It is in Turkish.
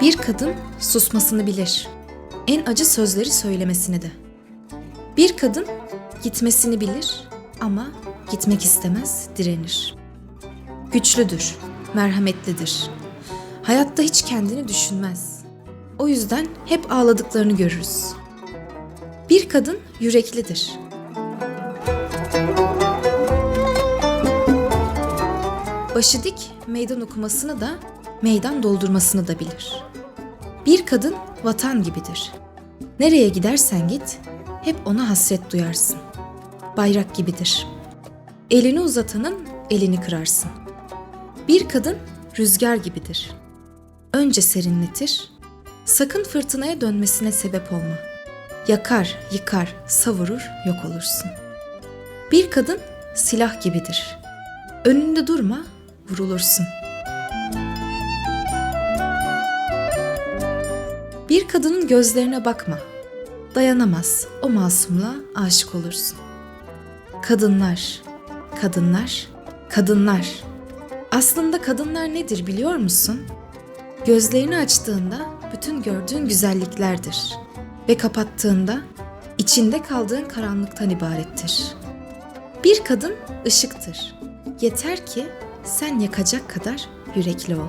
Bir kadın susmasını bilir. En acı sözleri söylemesini de. Bir kadın gitmesini bilir ama gitmek istemez, direnir. Güçlüdür, merhametlidir. Hayatta hiç kendini düşünmez. O yüzden hep ağladıklarını görürüz. Bir kadın yüreklidir. Başı dik meydan okumasını da meydan doldurmasını da bilir. Bir kadın vatan gibidir. Nereye gidersen git hep ona hasret duyarsın. Bayrak gibidir. Elini uzatanın elini kırarsın. Bir kadın rüzgar gibidir. Önce serinletir, sakın fırtınaya dönmesine sebep olma. Yakar, yıkar, savurur, yok olursun. Bir kadın silah gibidir. Önünde durma, vurulursun. Bir kadının gözlerine bakma. Dayanamaz, o masumluğa aşık olursun. Kadınlar, kadınlar, kadınlar. Aslında kadınlar nedir biliyor musun? Gözlerini açtığında bütün gördüğün güzelliklerdir ve kapattığında içinde kaldığın karanlıktan ibarettir. Bir kadın ışıktır. Yeter ki sen yakacak kadar yürekli ol.